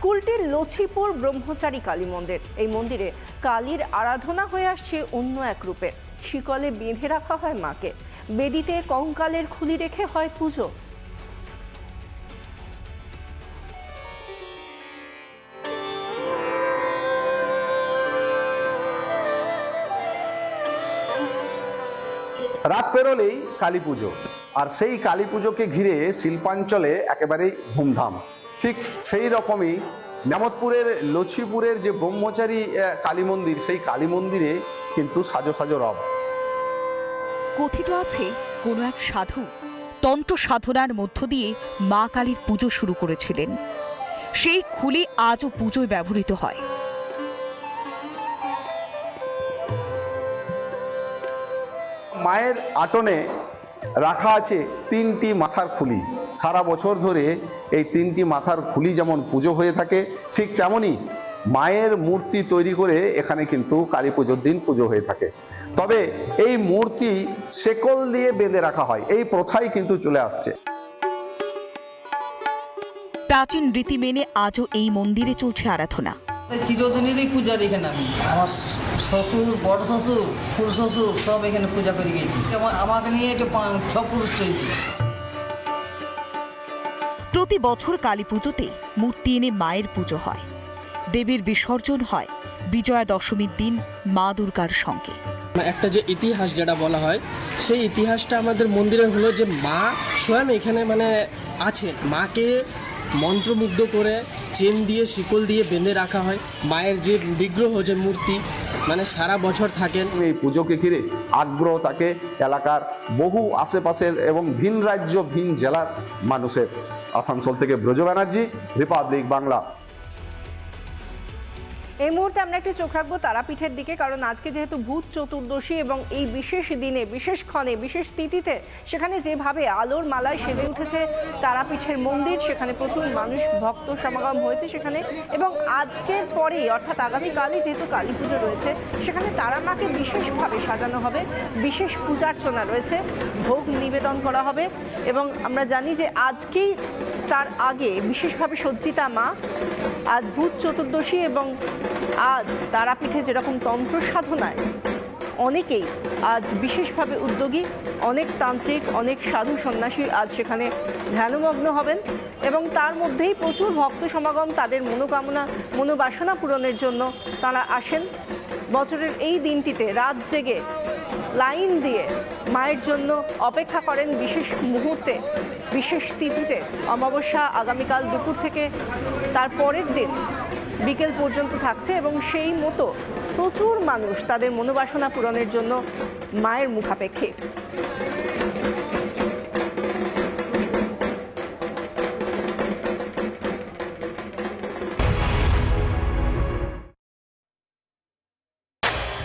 স্কুলটির লছিপুর ব্রহ্মচারী কালী মন্দির। এই মন্দিরে কালীর আরাধনা হয়ে আসছে অন্য এক রূপে। শিকলে বেঁধে রাখা হয় মাকে। বেদিতে কঙ্কালের খুলি রেখে হয় পুজো। রাত পেরোলেই কালী পুজো। আর সেই কালী পুজোকে ঘিরে শিল্পাঞ্চলে একেবারেই ধুমধাম। ঠিক সেই রকমই নামতপুরের লছিপুরের যে ব্রহ্মচারী কালী মন্দির সেই কালী মন্দিরে কিন্তু সাজো সাজো রব। কথিত আছে কোনো এক সাধু তন্ত্র সাধনার মধ্য দিয়ে মা কালীর পুজো শুরু করেছিলেন। সেই খুলি আজও পুজোয় ব্যবহৃত হয়। মায়ের আটনে রাখা আছে তিনটি মাথার খুলি। সারা বছর ধরে এই তিনটি মাথার খুলি যেমন পুজো হয়ে থাকে, ঠিক তেমনই মায়ের মূর্তি তৈরি করে এখানে কিন্তু কালী পুজোর দিন পুজো হয়ে থাকে। তবে এই মূর্তি শেকল দিয়ে বেঁধে রাখা হয়, এই প্রথাই কিন্তু চলে আসছে। প্রাচীন রীতি মেনে আজও এই মন্দিরে চলছে আরাধনা। চিরদিনেরই পূজার এখানে আমি আমার শ্বশুর বড় শ্বশুর ফুল শ্বশুর সব এখানে পূজা করে গেছি আমাকে নিয়ে এটা ছ পুরুষ চলছে। প্রতি বছর কালী পুজোতে মূর্তি এনে মায়ের পুজো হয়। দেবীর বিসর্জন হয় বিজয়া দশমীর দিন মা দুর্গার সঙ্গে। একটা যে ইতিহাস যেটা বলা হয় সেই ইতিহাসটা আমাদের মন্দিরের হলো যে মা স্বয়ং এখানে মানে আছে মাকে মন্ত্রমুগ্ধ করে চেন দিয়ে, শিকল দিয়ে বেঁধে রাখা হয়। মায়ের যে বিগ্রহ, যে মূর্তি মানে সারা বছর থাকেন। এই পুজোকে ঘিরে আগ্রহ থাকে এলাকার বহু আশেপাশের এবং ভিন রাজ্য, ভিন জেলার মানুষের আসানসোল থেকে ব্রজ ব্যানার্জি, রিপাবলিক বাংলা। এই মুহূর্তে আমরা একটি চোখ রাখব তারাপীঠের দিকে, কারণ আজকে যেহেতু ভূত চতুর্দশী এবং এই বিশেষ দিনে, বিশেষ ক্ষণে, বিশেষ তিথিতে সেখানে যেভাবে আলোর মালায় সেজে উঠেছে তারাপীঠের মন্দির, সেখানে প্রচুর মানুষ ভক্ত সমাগম হয়েছে সেখানে এবং আজকের পরেই, অর্থাৎ আগামীকালই যেহেতু কালী পুজো রয়েছে, সেখানে তারা মাকে বিশেষভাবে সাজানো হবে, বিশেষ পূজার্চনা রয়েছে, ভোগ নিবেদন করা হবে এবং আমরা জানি যে আজকেই তার আগে বিশেষভাবে সজ্জিতা মা আজ ভূত চতুর্দশী এবং আজ তারাপীঠে যেরকম তন্ত্র সাধনায়, অনেকেই আজ বিশেষভাবে উদ্যোগী, অনেক তান্ত্রিক, অনেক সাধু সন্ন্যাসী আজ সেখানে ধ্যানমগ্ন হবেন এবং তার মধ্যেই প্রচুর ভক্ত সমাগম তাদের মনোকামনা, মনোবাসনা পূরণের জন্য তারা আসেন। বছরের এই দিনটিতে রাত জেগে লাইন দিয়ে মায়ের জন্য অপেক্ষা করেন বিশেষ মুহূর্তে, বিশেষ তিথিতে। অমাবস্যা আগামীকাল দুপুর থেকে তার পরের দিন বিকেল পর্যন্ত থাকছে এবং সেই মতো প্রচুর মানুষ তাদের মনোবাসনা পূরণের জন্য মায়ের মুখাপেক্ষী।